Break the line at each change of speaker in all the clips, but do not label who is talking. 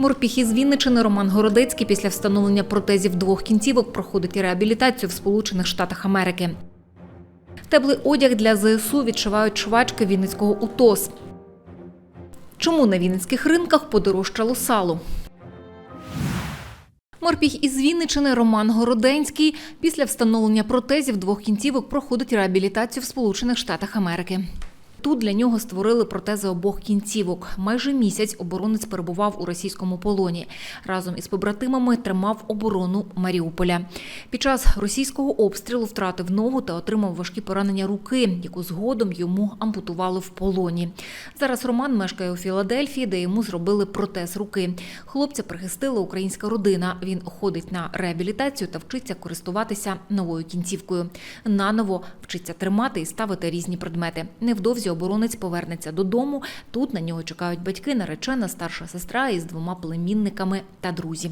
Морпіх із Вінничини Роман Городецький після встановлення протезів двох кінцівок проходить реабілітацію в Сполучених Штатах Америки. Теплий одяг для ЗСУ відшивають швачки Вінницького УТОС. Чому на вінницьких ринках подорожчало сало? Морпіх із Вінничини Роман Городенський після встановлення протезів двох кінцівок проходить реабілітацію в Сполучених Штатах Америки. Тут для нього створили протези обох кінцівок. Майже місяць оборонець перебував у російському полоні. Разом із побратимами тримав оборону Маріуполя. Під час російського обстрілу втратив ногу та отримав важкі поранення руки, яку згодом йому ампутували в полоні. Зараз Роман мешкає у Філадельфії, де йому зробили протез руки. Хлопця прихистила українська родина. Він ходить на реабілітацію та вчиться користуватися новою кінцівкою. Наново вчиться тримати і ставити різні предмети. Невдовзі оборонець повернеться додому. Тут на нього чекають батьки, наречена, старша сестра із двома племінниками та друзі.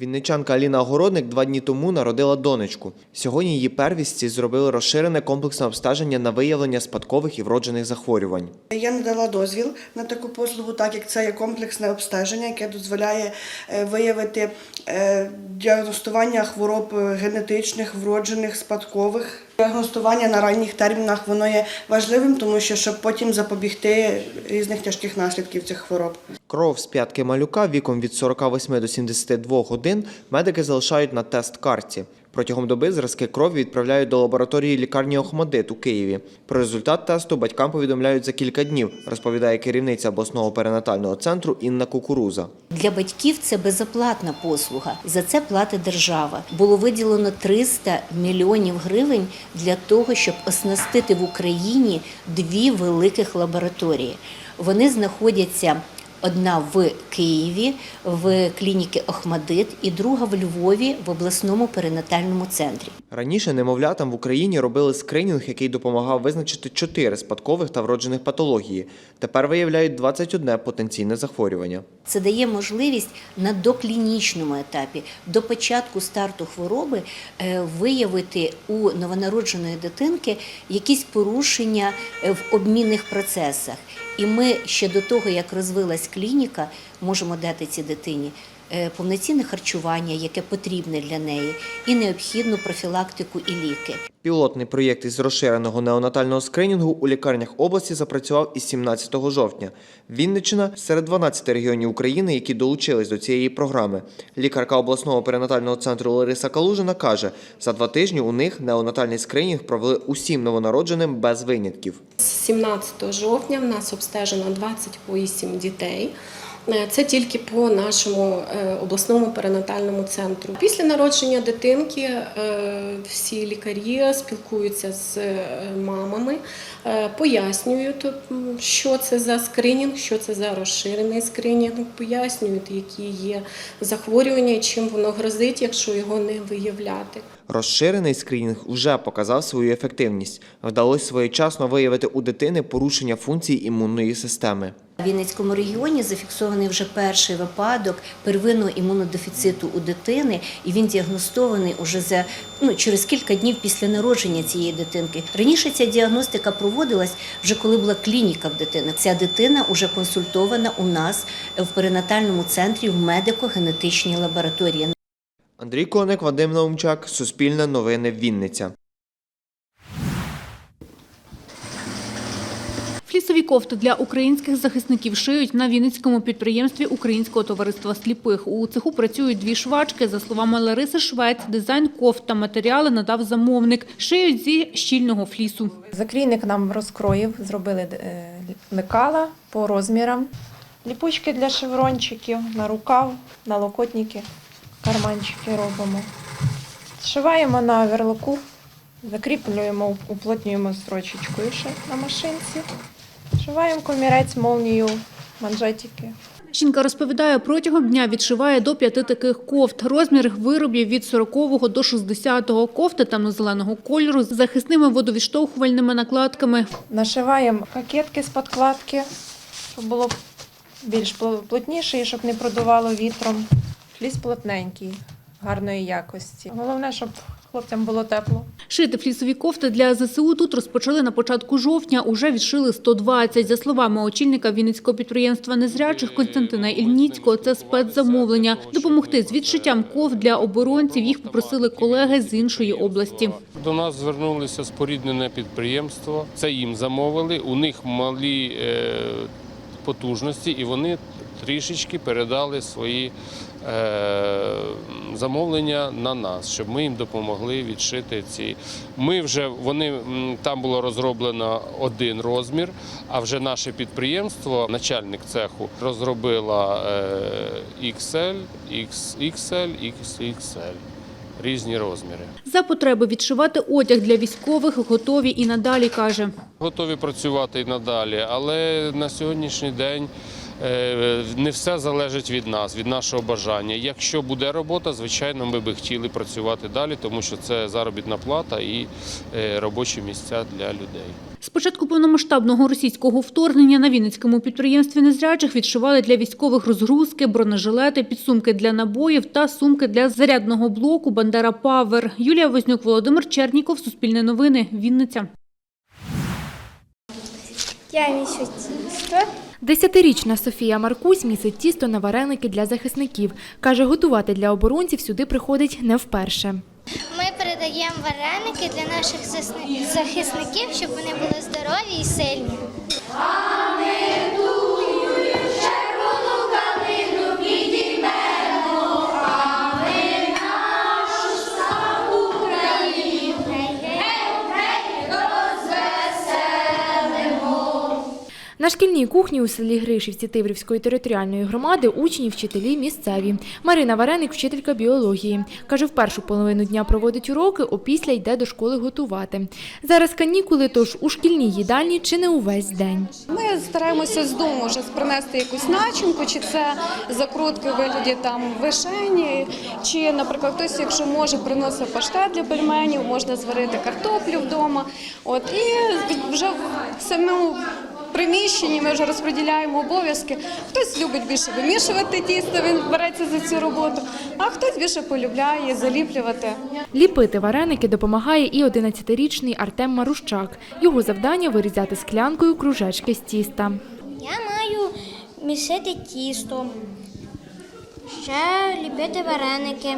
Вінничанка Аліна Огородник два дні тому народила донечку. Сьогодні її первістці зробили розширене комплексне обстеження на виявлення спадкових і вроджених захворювань.
Я надала дозвіл на таку послугу, так як це є комплексне обстеження, яке дозволяє е, виявити е, діагностування хвороб е, генетичних, вроджених, спадкових. Діагностування на ранніх термінах воно є важливим, тому що щоб потім запобігти різних тяжких наслідків цих хвороб.
Кров з п'ятки малюка віком від 48 до 72 годин медики залишають на тест-картці. Протягом доби зразки крові відправляють до лабораторії лікарні Охмадит у Києві. Про результат тесту батькам повідомляють за кілька днів, розповідає керівниця обласного перинатального центру Інна Кукуруза.
Для батьків це безоплатна послуга. За це платить держава. Було виділено 300 мільйонів гривень для того, щоб оснастити в Україні дві великих лабораторії. Вони знаходяться. Одна в Києві в клініці Охмадит і друга в Львові в обласному перинатальному центрі.
Раніше немовлятам в Україні робили скринінг, який допомагав визначити чотири спадкових та вроджених патології. Тепер виявляють 21 потенційне захворювання.
Це дає можливість на доклінічному етапі, до початку старту хвороби, е, виявити у новонародженої дитинки якісь порушення е, в обмінних процесах. І ми ще до того, як розвилась клініка, можемо дати цій дитині повноцінне харчування, яке потрібне для неї, і необхідну профілактику і ліки.
Пілотний проєкт із розширеного неонатального скринінгу у лікарнях області запрацював із 17 жовтня. Вінниччина серед 12 регіонів України, які долучились до цієї програми. Лікарка обласного перинатального центру Лариса Калужина каже, за два тижні у них неонатальний скринінг провели усім новонародженим без винятків.
З 17 жовтня в нас обстежено 28 дітей. Е, Це тільки по нашому е, обласному перинатальному центру. Після народження дитинки е, всі лікарі спілкуються з мамами, пояснюють, що це за скринінг, що це за розширений скринінг, пояснюють, які є захворювання чим воно грозить, якщо його не виявляти.
Розширений скринінг вже показав свою ефективність. Вдалося своєчасно виявити у дитини порушення функцій імунної системи.
В Вінницькому регіоні зафіксований вже перший випадок первинного імунодефіциту у дитини, і він діагностований уже за ну через кілька днів після народження цієї дитинки. Раніше ця діагностика проводилась вже коли була клініка в дитини. Ця дитина вже консультована у нас в перинатальному центрі в медико-генетичній лабораторії.
Андрій Коник, Вадим Наумчак, Суспільне новини Вінниця.
Флісові кофти для українських захисників шиють на Вінницькому підприємстві Українського товариства сліпих. У цеху працюють дві швачки. За словами Лариси Швець, дизайн кофт та матеріали надав замовник. Шиють зі щільного флісу.
Закрійник нам розкроїв, зробили лекала по розмірам. Ліпучки для шеврончиків, на рукав, на локотники, карманчики робимо. Зшиваємо на верлоку, закріплюємо, уплотнюємо строчечкою ще на машинці. Зшиваємо комірець, молнію, манжетики.
Жінка розповідає, протягом дня відшиває до п'яти таких кофт. Розмір виробів від 40 до 60 кофти темно-зеленого кольору з захисними водовідштовхувальними накладками.
Нашиваємо кокетки з подкладки, щоб було більш плотніше і щоб не продувало вітром. Фліс плотненький, гарної якості. Головне, щоб хлопцям було тепло.
Шити флісові кофти для ЗСУ тут розпочали на початку жовтня. Уже відшили 120. За словами очільника Вінницького підприємства незрячих Константина Ільніцького, це спецзамовлення. Допомогти з відшиттям кофт для оборонців їх попросили колеги з іншої області.
До нас звернулися споріднене підприємство. Це їм замовили. У них малі е, потужності, і вони трішечки передали свої замовлення на нас, щоб ми їм допомогли відшити ці. Ми вже вони там було розроблено один розмір, а вже наше підприємство, начальник цеху, розробила е, XL, XXL, XXL. Різні розміри.
За потреби відшивати одяг для військових готові і надалі, каже.
Готові працювати і надалі, але на сьогоднішній день е, не все залежить від нас, від нашого бажання. Якщо буде робота, звичайно, ми би хотіли працювати далі, тому що це заробітна плата і е, робочі місця для людей.
З початку повномасштабного російського вторгнення на Вінницькому підприємстві незрячих відшивали для військових розгрузки, бронежилети, підсумки для набоїв та сумки для зарядного блоку «Бандера Павер». Юлія Вознюк, Володимир Черніков, Суспільне новини, Вінниця.
Я місю тісто.
Десятирічна Софія Маркусь місить тісто на вареники для захисників. Каже, готувати для оборонців сюди приходить не вперше.
Ми передаємо вареники для наших захисників, щоб вони були здорові і сильні.
На шкільній кухні у селі Гришівці Тиврівської територіальної громади учні, вчителі місцеві. Марина Вареник, вчителька біології. Каже, в першу половину дня проводить уроки, опісля йде до школи готувати. Зараз канікули, тож у шкільній їдальні чи не увесь день.
Ми стараємося з дому вже принести якусь начинку, чи це закрутки у вигляді там вишені, чи, наприклад, хтось, якщо може, приносить паштет для пельменів, можна зварити картоплю вдома. От і вже в самому приміщенні ми вже розподіляємо обов'язки. Хтось любить більше вимішувати тісто, він береться за цю роботу, а хтось більше полюбляє заліплювати.
Ліпити вареники допомагає і 11-річний Артем Марущак. Його завдання вирізати склянкою кружечки з тіста.
Я маю місити тісто, ще ліпити вареники,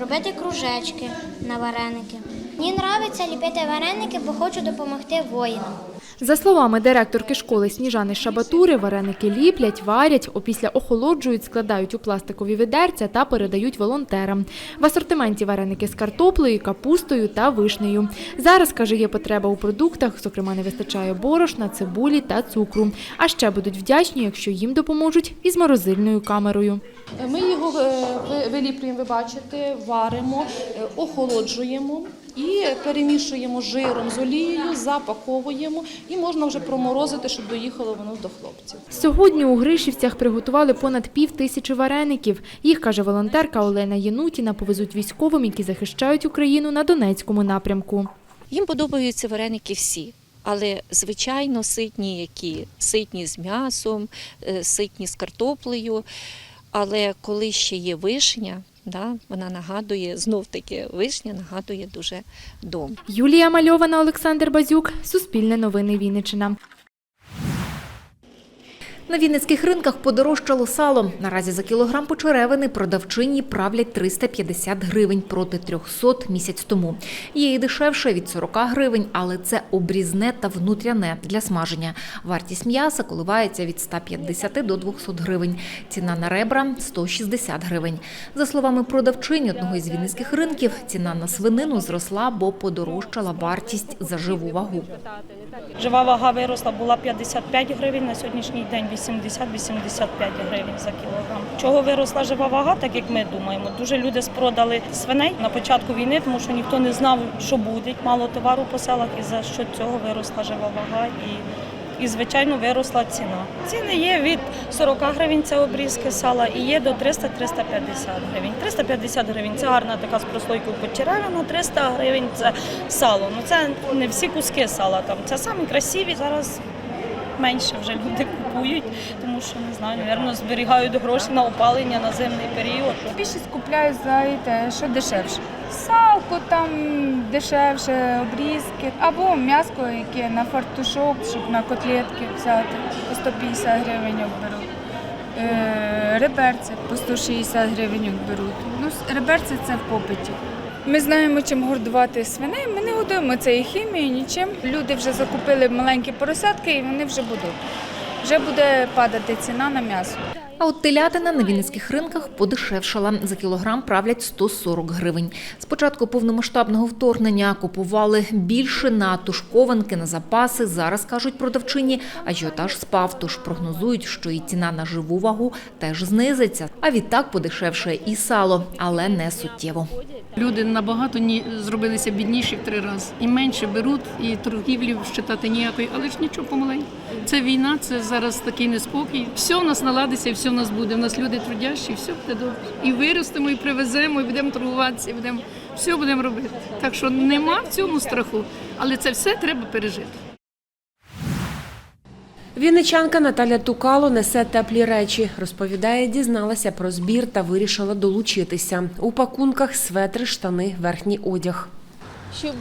робити кружечки на вареники. Мені подобається ліпити вареники, бо хочу допомогти воїнам.
За словами директорки школи Сніжани Шабатури, вареники ліплять, варять, опісля охолоджують, складають у пластикові відерця та передають волонтерам. В асортименті вареники з картоплею, капустою та вишнею. Зараз, каже, є потреба у продуктах, зокрема, не вистачає борошна, цибулі та цукру. А ще будуть вдячні, якщо їм допоможуть із морозильною камерою.
Ми його е, ви- виліплюємо, ви бачите, варимо, е, охолоджуємо і перемішуємо жиром з олією, запаковуємо і можна вже проморозити, щоб доїхало воно до хлопців.
Сьогодні у Гришівцях приготували понад пів тисячі вареників. Їх, каже волонтерка Олена Єнутіна, повезуть військовим, які захищають Україну на Донецькому напрямку.
Їм подобаються вареники всі. Але звичайно ситні, які ситні з м'ясом, е, ситні з картоплею. Але коли ще є вишня, да, вона нагадує знов таки вишня нагадує дуже дом.
Юлія Мальована, Олександр Базюк, Суспільне новини Вінниччина.
На вінницьких ринках подорожчало сало. Наразі за кілограм почеревини продавчині правлять 350 гривень проти 300 місяць тому. Є і дешевше від 40 гривень, але це обрізне та внутряне для смаження. Вартість м'яса коливається від 150 до 200 гривень. Ціна на ребра – 160 гривень. За словами продавчині одного із вінницьких ринків, ціна на свинину зросла, бо подорожчала вартість за живу вагу.
Жива вага виросла, була 55 гривень, на сьогоднішній день 80-85 гривень за кілограм. Чого виросла жива вага, так як ми думаємо? Дуже люди спродали свиней на початку війни, тому що ніхто не знав, що буде. Мало товару по селах, і за що цього виросла жива вага. І і, звичайно, виросла ціна. Ціни є від 40 гривень це обрізки сала і є до 300-350 гривень. 350 гривень це гарна така з прослойкою почеревина, 300 гривень це сало. Ну це не всі куски сала там. Це самі красиві. Зараз менше вже люди купують, тому що не знаю, напевно, зберігають гроші на опалення на зимний період.
Більшість купляють, знаєте, що дешевше. Салко,
там дешевше, обрізки, або м'яско, яке на фартушок, щоб на котлетки взяти, по 150 гривень беруть. Е, Реберці по 160 гривень беруть. Ну, реберці це в попиті. Ми знаємо, чим годувати свиней. Ми не годуємо цією хімією, нічим. Люди вже закупили маленькі поросятки і вони вже будуть. Вже буде падати ціна на м'ясо.
А от телятина на вінницьких ринках подешевшала. За кілограм правлять 140 гривень. З початку повномасштабного вторгнення купували більше на тушкованки, на запаси. Зараз, кажуть продавчині, ажіотаж спав, тож прогнозують, що і ціна на живу вагу теж знизиться. А відтак подешевшає і сало, але не суттєво.
Люди набагато ні, зробилися бідніші в три рази. І менше беруть, і торгівлі щитати ніякої, але ж нічого помаленьку. Це війна, це зараз такий неспокій. Все у нас наладиться, і все у нас буде. У нас люди трудящі, все буде добре. І виростемо, і привеземо, і будемо торгуватися, і будемо все будемо робити. Так що нема в цьому страху, але це все треба пережити.
Вінничанка Наталя Тукало несе теплі речі. Розповідає, дізналася про збір та вирішила долучитися. У пакунках светри, штани, верхній одяг.
Щоб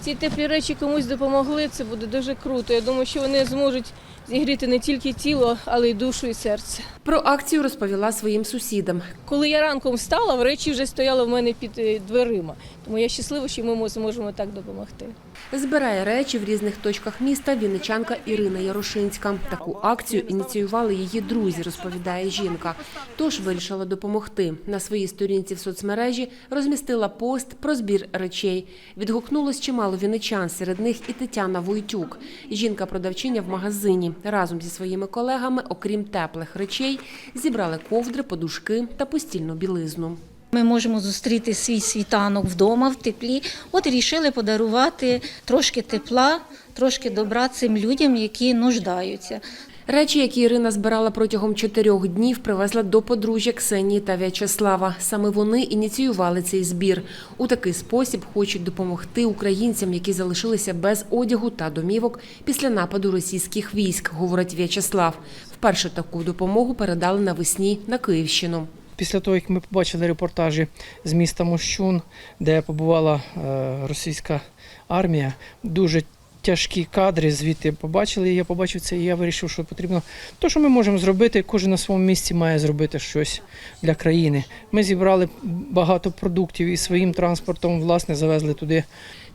ці теплі речі комусь допомогли, це буде дуже круто. Я думаю, що вони зможуть зігріти не тільки тіло, але й душу і серце.
Про акцію розповіла своїм сусідам.
Коли я ранком встала, в речі вже стояли в мене під е, дверима. Тому я щаслива, що ми зможемо так допомогти.
Збирає речі в різних точках міста вінничанка Ірина Ярошинська. Таку акцію ініціювали її друзі, розповідає жінка. Тож вирішила допомогти. На своїй сторінці в соцмережі розмістила пост про збір речей. Відгукнулось чимало вінничан, серед них і Тетяна Войтюк. Жінка-продавчиня в магазині. Разом зі своїми колегами, окрім теплих речей, зібрали ковдри, подушки та постільну білизну.
Ми можемо зустріти свій світанок вдома в теплі. От рішили подарувати трошки тепла, трошки добра цим людям, які нуждаються.
Речі, які Ірина збирала протягом чотирьох днів, привезла до подружжя Ксенії та В'ячеслава. Саме вони ініціювали цей збір. У такий спосіб хочуть допомогти українцям, які залишилися без одягу та домівок після нападу російських військ, говорить В'ячеслав. Вперше таку допомогу передали навесні на Київщину.
Після того, як ми побачили репортажі з міста Мощун, де побувала е, російська армія, дуже тяжкі кадри звідти побачили. Я побачив це, і я вирішив, що потрібно те, що ми можемо зробити. Кожен на своєму місці має зробити щось для країни. Ми зібрали багато продуктів і своїм транспортом власне завезли туди.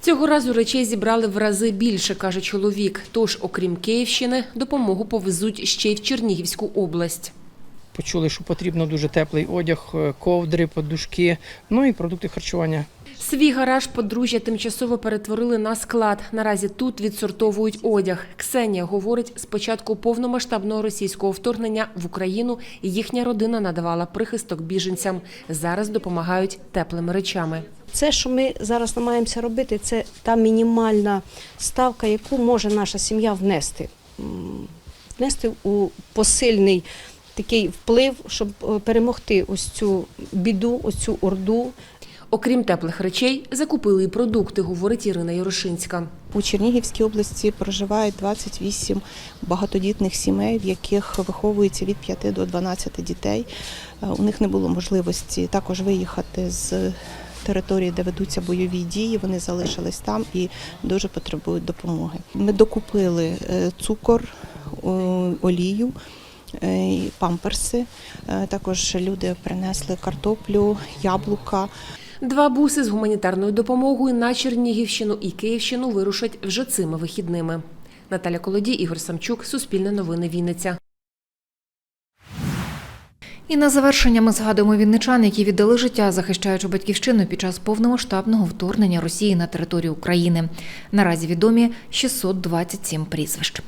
Цього разу речей зібрали в рази більше, каже чоловік. Тож, окрім Київщини, допомогу повезуть ще й в Чернігівську область.
Почули, що потрібно дуже теплий одяг, е, ковдри, подушки, ну і продукти харчування.
Свій гараж подружжя тимчасово перетворили на склад. Наразі тут відсортовують одяг. Ксенія говорить, з початку повномасштабного російського вторгнення в Україну їхня родина надавала прихисток біженцям. Зараз допомагають теплими речами.
Це, що ми зараз намагаємося робити, це та мінімальна ставка, яку може наша сім'я внести. Внести у посильний такий вплив, щоб е, перемогти ось цю біду, ось цю орду.
Окрім теплих речей, закупили і продукти, говорить Ірина Ярошинська.
У Чернігівській області проживають 28 багатодітних сімей, в яких виховується від 5 до 12 дітей. Е, У них не було можливості також виїхати з території, де ведуться бойові дії. Вони залишились там і дуже потребують допомоги. Ми докупили е, цукор, олію. Е, і Памперси Е, також люди принесли картоплю, яблука.
Два буси з гуманітарною допомогою на Чернігівщину і Київщину вирушать вже цими вихідними. Наталя Колодій, Ігор Самчук, Суспільне новини Вінниця.
І на завершення ми згадуємо вінничан, які віддали життя, захищаючи батьківщину під час повномасштабного вторгнення Росії на територію України. Наразі відомі 627 прізвищ.